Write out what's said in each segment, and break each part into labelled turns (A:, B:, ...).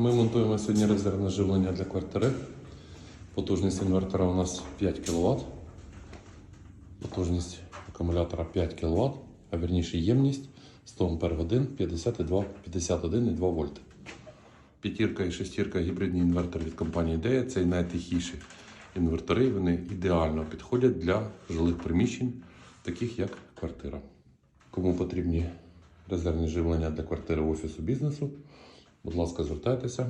A: Ми монтуємо сьогодні резервне живлення для квартири. Потужність інвертора у нас 5 кВт. Потужність акумулятора 5 кВт, а вірніше ємність 100 Ах 52, 51,2 вольт. П'ятірка і шестірка гібридний інвертор від компанії IDEA. Це найтихіші інвертори. Вони ідеально підходять для жилих приміщень, таких як квартира. Кому потрібні резервні живлення для квартири офісу бізнесу, будь ласка, звертайтеся.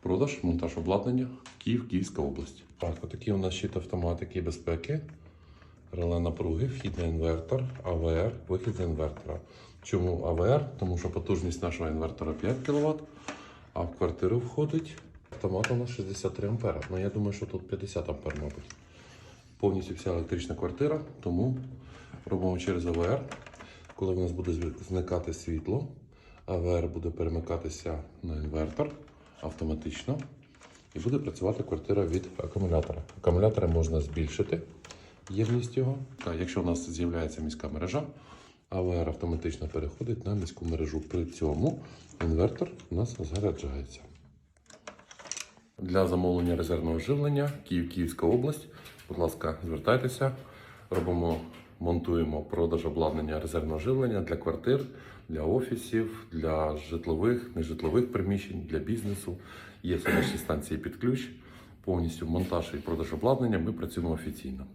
A: Продаж, монтаж обладнання, Київ, Київська область. Так, отакі у нас щит автоматики безпеки, реле напруги, вхід на інвертор, АВР, вихід з інвертора. Чому АВР? Тому що потужність нашого інвертора 5 кВт, а в квартиру входить автомат у нас 63 А. Ну я думаю, що тут 50 А, мабуть. Повністю вся електрична квартира, тому робимо через АВР. Коли в нас буде зникати світло, АВР буде перемикатися на інвертор автоматично і буде працювати квартира від акумулятора. Акумулятора можна збільшити ємність його. Так, якщо у нас з'являється міська мережа, АВР автоматично переходить на міську мережу. При цьому інвертор у нас заряджається. Для замовлення резервного живлення Київ, Київська область. Будь ласка, звертайтеся. Робимо, монтуємо продаж обладнання резервного живлення для квартир, для офісів, для житлових, нежитлових приміщень, для бізнесу. Є сонячні станції під ключ. Повністю монтаж і продаж обладнання. Ми працюємо офіційно.